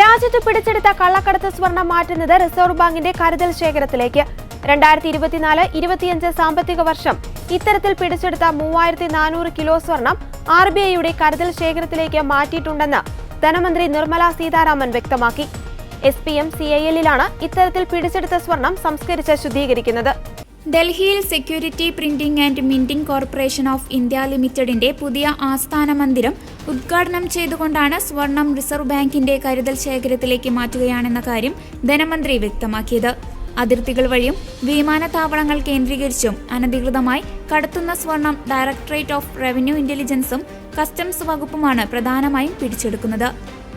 രാജ്യത്ത് പിടിച്ചെടുത്ത കള്ളക്കടത്ത് സ്വർണം മാറ്റുന്നത് റിസർവ് ബാങ്കിന്റെ കരുതൽ ശേഖരത്തിലേക്ക്. രണ്ടായിരത്തി ഇരുപത്തിനാല് ഇരുപത്തിയഞ്ച് സാമ്പത്തിക വർഷം ഇത്തരത്തിൽ പിടിച്ചെടുത്ത മൂവായിരത്തി നാനൂറ് കിലോ സ്വർണം ആർ ബി ഐയുടെ കരുതൽ ശേഖരത്തിലേക്ക് മാറ്റിയിട്ടുണ്ടെന്ന് ധനമന്ത്രി നിർമ്മല സീതാരാമൻ വ്യക്തമാക്കി. S P M C I എല്ലിലാണ് ഇത്തരത്തിൽ പിടിച്ചെടുത്ത സ്വർണം സംസ്കരിച്ച് ശുദ്ധീകരിക്കുന്നത്. ഡൽഹിയിൽ security printing and minting corporation of India ലിമിറ്റഡിന്റെ പുതിയ ആസ്ഥാന മന്ദിരം ഉദ്ഘാടനം ചെയ്തുകൊണ്ടാണ് സ്വർണം റിസർവ് ബാങ്കിന്റെ കരുതൽ ശേഖരത്തിലേക്ക് മാറ്റുകയാണെന്ന കാര്യം ധനമന്ത്രി വ്യക്തമാക്കിയത്. അതിർത്തികൾ വഴിയും വിമാനത്താവളങ്ങൾ കേന്ദ്രീകരിച്ചും അനധികൃതമായി കടത്തുന്ന സ്വർണം ഡയറക്ടറേറ്റ് ഓഫ് റവന്യൂ ഇന്റലിജൻസും കസ്റ്റംസ് വകുപ്പുമാണ് പ്രധാനമായും പിടിച്ചെടുക്കുന്നത്.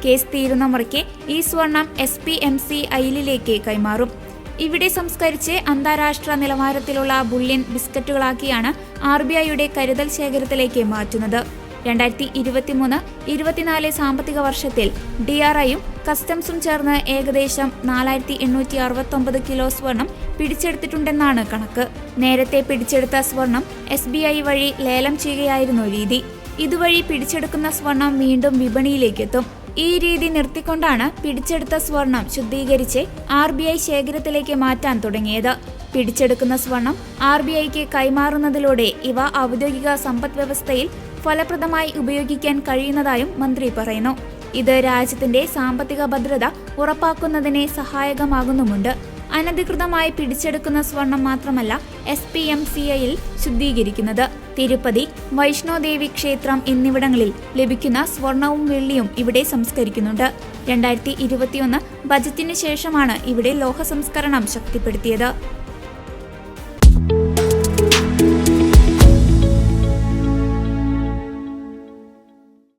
കേസ് തീരുന്ന മുറയ്ക്ക് ഈ സ്വർണം എസ് പി എം സി ഐലിലേക്ക് കൈമാറും. ഇവിടെ സംസ്കരിച്ച് അന്താരാഷ്ട്ര നിലവാരത്തിലുള്ള ബുള്ളിയൻ ബിസ്ക്കറ്റുകളാക്കിയാണ് ആർ ബി ഐയുടെ കരുതൽ ശേഖരത്തിലേക്ക് മാറ്റുന്നത്. രണ്ടായിരത്തി ഇരുപത്തിമൂന്ന് ഇരുപത്തിനാല് സാമ്പത്തിക വർഷത്തിൽ ഡി ആർ ഐയും കസ്റ്റംസും ചേർന്ന് ഏകദേശം നാലായിരത്തി എണ്ണൂറ്റി അറുപത്തൊമ്പത് കിലോ സ്വർണം പിടിച്ചെടുത്തിട്ടുണ്ടെന്നാണ് കണക്ക്. നേരത്തെ പിടിച്ചെടുത്ത സ്വർണം എസ് ബി ഐ വഴി ലേലം ചെയ്യുകയായിരുന്നു രീതി. ഇതുവഴി പിടിച്ചെടുക്കുന്ന സ്വർണം വീണ്ടും വിപണിയിലേക്കെത്തും. ഈ രീതി നിർത്തിക്കൊണ്ടാണ് പിടിച്ചെടുത്ത സ്വർണം ശുദ്ധീകരിച്ച് ആർ ബി ഐ ശേഖരത്തിലേക്ക് മാറ്റാൻ തുടങ്ങിയത്. പിടിച്ചെടുക്കുന്ന സ്വർണം ആർ ബി ഐക്ക് കൈമാറുന്നതിലൂടെ ഇവ ഔദ്യോഗിക സമ്പദ് വ്യവസ്ഥയിൽ ഫലപ്രദമായി ഉപയോഗിക്കാൻ കഴിയുന്നതായും മന്ത്രി പറയുന്നു. ഇത് രാജ്യത്തിന്റെ സാമ്പത്തിക ഭദ്രത ഉറപ്പാക്കുന്നതിനെ സഹായകമാകുന്നുമുണ്ട്. അനധികൃതമായി പിടിച്ചെടുക്കുന്ന സ്വർണം മാത്രമല്ല എസ് പി എം സി ഐയിൽ ശുദ്ധീകരിക്കുന്നത്. തിരുപ്പതി വൈഷ്ണോദേവി ക്ഷേത്രം എന്നിവിടങ്ങളിൽ ലഭിക്കുന്ന സ്വർണവും വെള്ളിയും ഇവിടെ സംസ്കരിക്കുന്നുണ്ട്. രണ്ടായിരത്തി ഇരുപത്തിയൊന്ന് ബജറ്റിന് ശേഷമാണ് ഇവിടെ ലോഹ സംസ്കരണം ശക്തിപ്പെടുത്തിയത്.